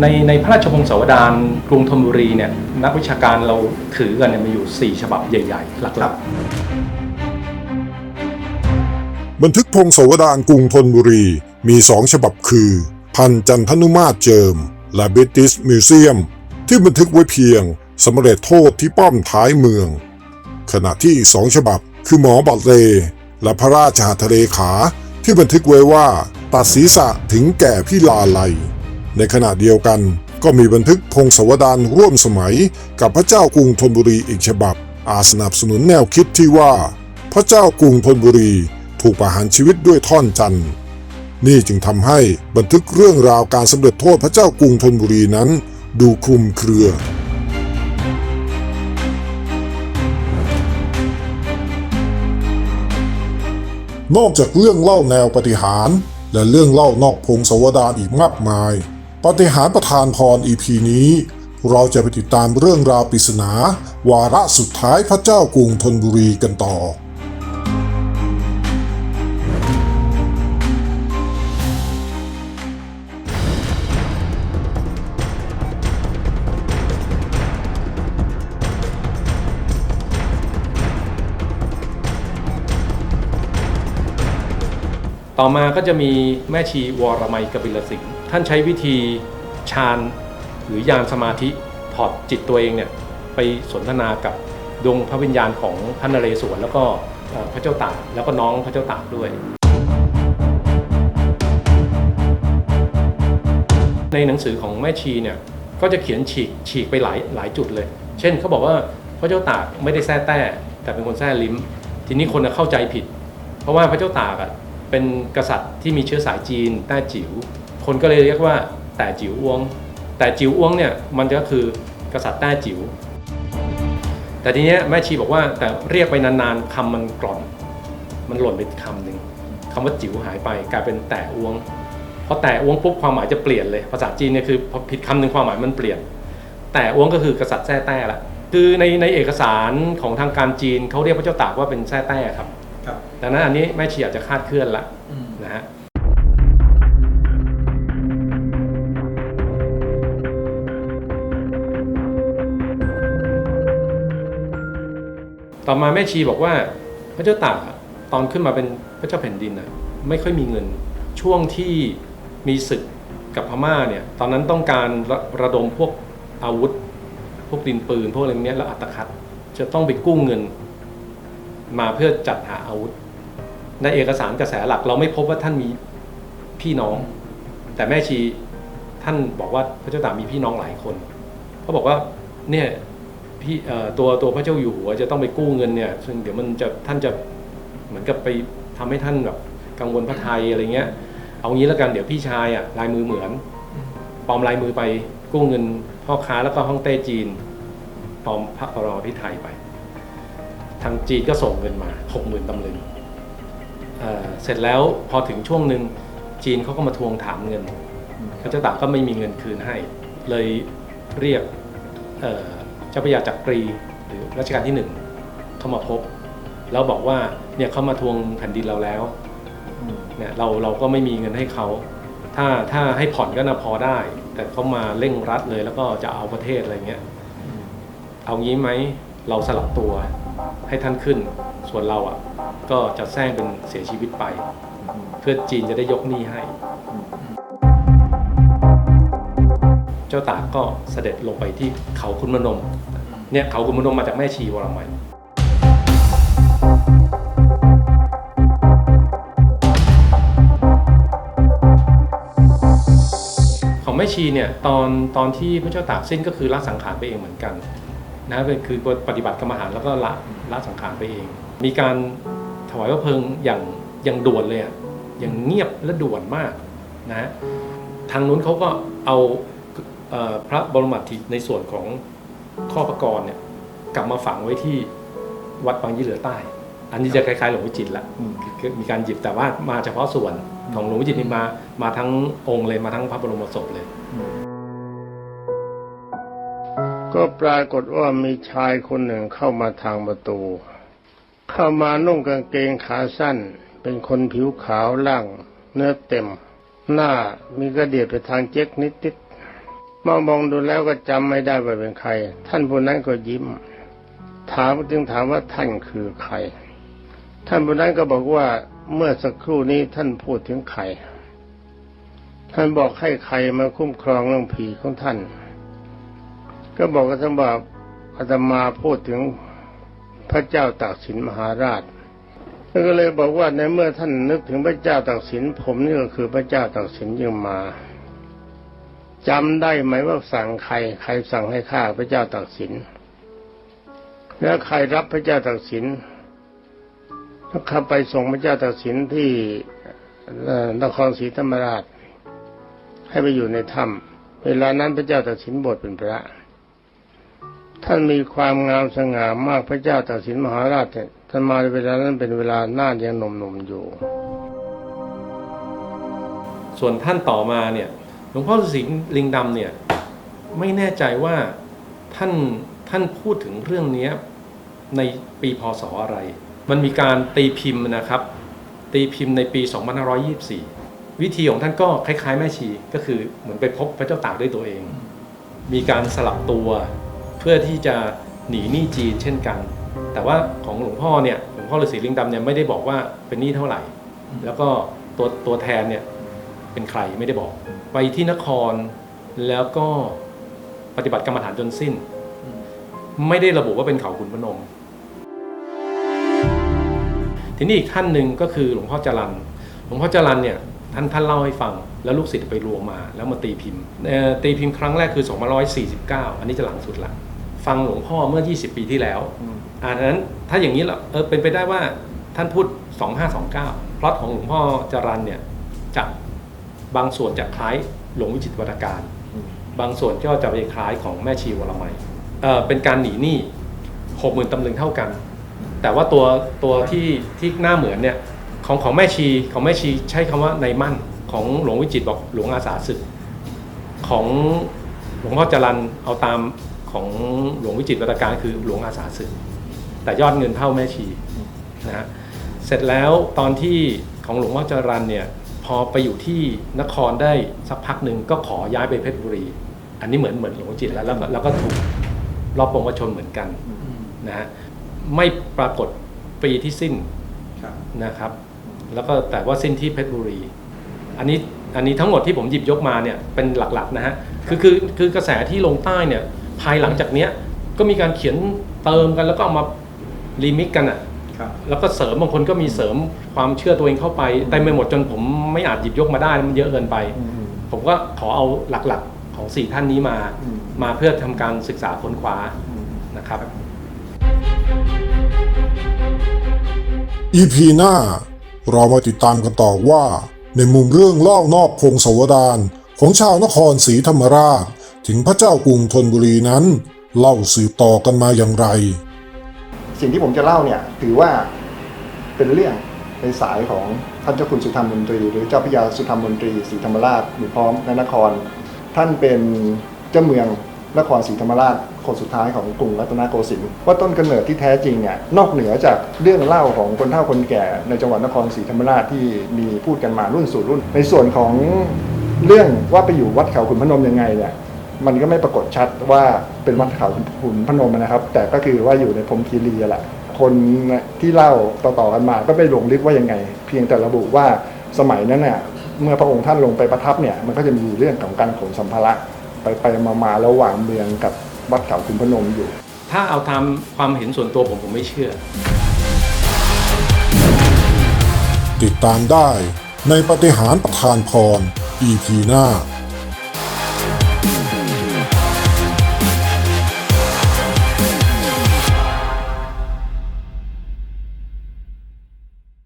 ในในพระราชพงศาวดารกรุงธนบุรีเนี่ยนักวิชาการเราถือกันเนี่ยมีอยู่ 4 ฉบับใหญ่ ๆ หลักบันทึกพงศาวดารกรุงธนบุรีมีสองฉบับคือ พันจันทนุมาตรเจิม และบิติสมิวเซียม ที่บันทึกไว้เพียงสำเร็จโทษที่ป้อมท้ายเมือง ขณะที่อีกสองฉบับ คือหมอบัตเล และพระราชหัตถเลขาที่บันทึกไว้ว่าตัดศีรษะถึงแก่พิลาไลย ในขณะเดียวกัน ก็มีบันทึกพงศาวดารร่วมสมัย กับพระเจ้ากรุงธนบุรีอีกฉบับ อาสนับสนุนแนวคิดที่ว่า พระเจ้ากรุงธนบุรีถูกประหารชีวิตด้วยท่อนจันทร์นี่จึงทำให้บันทึกเรื่องราวการสำเร็จโทษพระเจ้ากรุงธนบุรีนั้น ดูคลุมเครือ นอกจากเรื่องเล่าแนวปฏิหาร และเรื่องเล่านอกพงศาวดารอีกมากมาย ปฏิหารประธานพรอีพีนี้ เราจะไปติดตามเรื่องราวปริศนา วาระสุดท้ายพระเจ้ากรุงธนบุรีกันต่อ ต่อมาก็จะมีแม่ชีวรมัยกบิลสิงห์ ท่านใช้วิธีฌานหรือยานสมาธิถอดจิตตัวเองเนี่ยไปสนทนากับดวงพระวิญญาณของพระนเรศวรแล้วก็พระเจ้าตากแล้วก็น้องพระเจ้าตากด้วย ในหนังสือของแม่ชีเนี่ยก็จะเขียนฉีกฉีกไปหลายหลายจุดเลย เช่นเขาบอกว่าพระเจ้าตากไม่ได้แท้แต้แต่เป็นคนแท้ลิ้ม ทีนี้คนเข้าใจผิด เพราะว่าพระเจ้าตากอะเป็นกษัตริย์ที่มีเชื้อสายจีนแต้จิ๋ว คนก็เลยเรียกว่าแต่จิ๋วอ้วง แต่จิ๋วอ้วงเนี่ยมันก็คือกษัตริย์แต้จิ๋วแต่ทีเนี้ยแม่ชีบอกว่าแต่เรียกไปนานๆคำมันกร่อน มันหล่นไปคำหนึ่งคำว่าจิ๋วหายไปกลายเป็นแต่อ้วงพอแต่อ้วงปุ๊บความหมายจะเปลี่ยนเลย ภาษาจีนเนี่ยคือพอผิดคำหนึ่งความหมายมันเปลี่ยน แต่อ้วงก็คือกษัตริย์แท้แต้ละคือในในเอกสารของทางการจีนเขาเรียกพระเจ้าตากว่าเป็นแท้แต้ครับครับดังนั้นอันนี้แม่ชีอาจจะคาดเคลื่อนละ ต่อมาแม่ชีบอกว่า พระเจ้าตากอะตอนขึ้นมาเป็นพระเจ้าแผ่นดินน่ะไม่ค่อยมีเงินช่วงที่มีศึกกับพม่าเนี่ยตอนนั้นต้องการระระดมพวกอาวุธ พวกดินปืน พวกอะไรเนี้ยแล้วอัตคัดจะต้องไปกู้เงิน มาเพื่อจัดหาอาวุธ ในเอกสารกระแสหลักเราไม่พบว่าท่านมีพี่น้อง แต่แม่ชีท่านบอกว่าพระเจ้าตากมีพี่น้องหลายคนเขาบอกว่าเนี่ย พี่ตัวตัวพระเจ้าอยู่หัวจะต้องไปกู้เงินเนี่ยซึ่งเดี๋ยวมันจะท่านจะเหมือนกับไปทำให้ท่านแบบกังวลพระไทยอะไรเงี้ย เอางี้แล้วกันเดี๋ยวพี่ชายอะลายมือเหมือนปลอมลายมือไปกู้เงินพ่อค้าแล้วก็ห้องเต้จีนปลอมพระปรมาภิไทยไป ทางจีนก็ส่งเงินมาหกหมื่นตำลึงเเสร็จแล้วพอถึงช่วงหนึ่งจีนเขาก็มาทวงถามเงินพระเจ้าตากก็ไม่มีเงินคืนให้ เลยเรียก จ้าพระยาจักรีหรือรัชกาลที่หนึ่งเข้ามาพบ แล้วบอกว่าเนี่ยเขามาทวงแผ่นดินเราแล้วเนี่ยเราเราก็ไม่มีเงินให้เขา ถ้าถ้าให้ผ่อนก็น่าพอได้ แต่เขามาเร่งรัดเลยแล้วก็จะเอาประเทศอะไรเงี้ยเอางี้ไหมเราสลับตัวให้ท่านขึ้น ส่วนเราอะก็จะแซงเป็นเสียชีวิตไป เพื่อจีนจะได้ยกหนี้ให้ เจ้าตากก็เสด็จลงไปที่เขาคุณมนมเนี่ยเขาคุณมนมมาจากแม่ชีวรมัยของแม่ชีเนี่ยตอนตอนที่พระเจ้าตากสิ้นก็คือละสังขารไปเองเหมือนกันนะเป็นคือปฏิบัติกรรมฐานแล้วก็ละละสังขารไปเอง มีการถวายพระเพลิงอย่างอย่างด่วนเลยอะอย่างเงียบและด่วนมากนะทางนู้นเขาก็เอา พระบรมอัฐิในส่วนของข้อประกรณ์เนี่ยกลับมาฝังไว้ที่วัดบางยี่เหลือใต้ อันนี้จะคล้ายๆหลวงวิจิตรละคือมีการหยิบแต่ว่ามาเฉพาะส่วนของหลวงวิจิตรนี่มามาทั้งองค์เลยมาทั้งพระบรมศพเลย ก็ปรากฏว่ามีชายคนหนึ่งเข้ามาทางประตู เข้ามานุ่งกางเกงขาสั้น เป็นคนผิวขาวล่าง เนื้อเต็ม หน้ามีกระเดียดไปทางเจ๊กนิดๆ มองมองดูแล้วก็จำไม่ได้ว่าเป็นใคร ท่านผู้นั้นก็ยิ้ม ถามจึงถามว่าท่านคือใคร ท่านผู้นั้นก็บอกว่าเมื่อสักครู่นี้ท่านพูดถึงใคร ท่านบอกให้ใครมาคุ้มครองเรื่องผีของท่าน ก็บอกกับท่านว่าอาตมาพูดถึงพระเจ้าตากสินมหาราชท่านก็เลยบอกว่าในเมื่อท่านนึกถึงพระเจ้าตากสินผมนี่ก็คือพระเจ้าตากสินยังมา จำได้ไหมว่าสั่งใคร ใครสั่งให้ฆ่าพระเจ้าตากสิน แล้วใครรับพระเจ้าตากสินแล้วขับไปส่งพระเจ้าตากสินที่นครศรีธรรมราช ให้ไปอยู่ในถ้ำเวลานั้นพระเจ้าตากสินบวชเป็นพระ ท่านมีความงามสง่ามากพระเจ้าตากสินมหาราชท่านมาในเวลานั้นเป็นเวลาหน้ายังหนุ่มๆอยู่ ส่วนท่านต่อมาเนี่ย ลวงพ่อฤาษีลิงดำเนี่ยไม่แน่ใจว่าท่านท่านพูดถึงเรื่องนี้ในปีพศอะไร มันมีการตีพิมพ์นะครับ ตีพิมพ์ในปี 2524 วิธีของท่านก็คล้าย ๆ แม่ชีก็คือเหมือนไปพบพระเจ้าตากด้วยตัวเอง มีการสลับตัวเพื่อที่จะหนีหนี้จีนเช่นกัน แต่ว่าของหลวงพ่อเนี่ยหลวงพ่อฤาษีลิงดำเนี่ยไม่ได้บอกว่าเป็นหนี้เท่าไหร่ แล้วก็ตัวตัวแทนเนี่ย เป็นใครไม่ได้บอก ไปที่นครแล้วก็ปฏิบัติกรรมฐานจนสิ้น ไม่ได้ระบุว่าเป็นเขาขุนพนม ทีนี้อีกท่านหนึ่งก็คือหลวงพ่อจรันหลวงพ่อจรันเนี่ยท่านท่านเล่าให้ฟัง แล้วลูกศิษย์ไปรวมมา แล้วมาตีพิมพ์ตีพิมพ์ครั้งแรกคือ 249 อันนี้จะหลังสุดละฟังหลวงพ่อเมื่อ 20 ปีที่แล้วอันนั้นถ้าอย่างนี้ละเออเป็นไปได้ว่าท่านพูด 2529 พล็อตของหลวงพ่อจรันเนี่ยจะ บางส่วนจะคล้ายหลวงวิจิตรวัตการ บางส่วนก็จะไปคล้ายของแม่ชีวรมัยเออเป็นการหนีหนี้หกหมื่นตำลึงเท่ากัน แต่ว่าตัวตัวที่ที่หน้าเหมือนเนี่ยของของแม่ชีของแม่ชีใช้คำว่าในมั่นของหลวงวิจิตรบอกหลวงอาสาศึก ของหลวงพ่อจรันเอาตามของหลวงวิจิตรวัตการคือหลวงอาสาศึก แต่ยอดเงินเท่าแม่ชีนะฮะเสร็จแล้วตอนที่ของหลวงพ่อจรันเนี่ย พอไปอยู่ที่นครได้สักพักหนึ่งก็ขอย้ายไปเพชรบุรี อันนี้เหมือนเหมือนหลวงวิจิตรแล้วแล้วก็แล้วก็ถูกรอบปวงวชนเหมือนกันนะฮะไม่ปรากฏปีที่สิ้นครับนะครับ แล้วก็แต่ว่าสิ้นที่เพชรบุรี อันนี้อันนี้ทั้งหมดที่ผมหยิบยกมาเนี่ยเป็นหลักๆนะฮะคือคือคือกระแสที่ลงใต้เนี่ยภายหลังจากเนี้ยก็มีการเขียนเติมกันแล้วก็เอามารีมิกกันอะครับ แล้วก็เสริมบางคนก็มีเสริมความเชื่อตัวเองเข้าไปเต็มไปหมดจนผมไม่อาจหยิบยกมาได้มันเยอะเกินไป ผมก็ขอเอาหลักๆของสี่ท่านนี้มาอืมมาเพื่อทำการศึกษาค้นคว้านะครับ EP หน้า เรามาติดตามกันต่อว่า ในมุมเรื่องเล่านอกพงศาวดารของชาวนครศรีธรรมราช ถึงพระเจ้ากรุงธนบุรีนั้น เล่าสืบต่อกันมาอย่างไร สิ่งที่ผมจะเล่าเนี่ย ถือว่าเป็นเรื่องในสายของท่านเจ้าคุณสุธรรมมนตรี หรือเจ้าพระยาสุธรรมมนตรีศรีธรรมราชหมู่พร้อมนนคร ท่านเป็นเจ้าเมืองนครศรีธรรมราชคนสุดท้ายของกรุงรัตนโกสินทร์ว่าต้นกำเนิดที่แท้จริงเนี่ยนอกเหนือจากเรื่องเล่าของคนเฒ่าคนแก่ในจังหวัดนครศรีธรรมราชที่มีพูดกันมารุ่นสู่รุ่น ในส่วนของเรื่องว่าไปอยู่วัดเขาขุนพนมยังไงเนี่ย มันก็ไม่ปรากฏชัดว่าเป็นวัดเขาขุนพนมนะครับ แต่ก็คือว่าอยู่ในพรหมคีรีอะแหละคนที่เล่าต่อๆกันมาก็ไม่ลงลึกว่ายังไง เพียงแต่ระบุว่าสมัยนั้นเนี่ยเมื่อพระองค์ท่านลงไปประทับเนี่ยมันก็จะมีเรื่องของการขนสัมภาระไปไปๆมาๆระหว่างเมืองกับวัดเขาขุนพนมอยู่ ถ้าเอาตามความเห็นส่วนตัวผมผมไม่เชื่อ ติดตามได้ในปฏิหารย์ประธานพร EP หน้า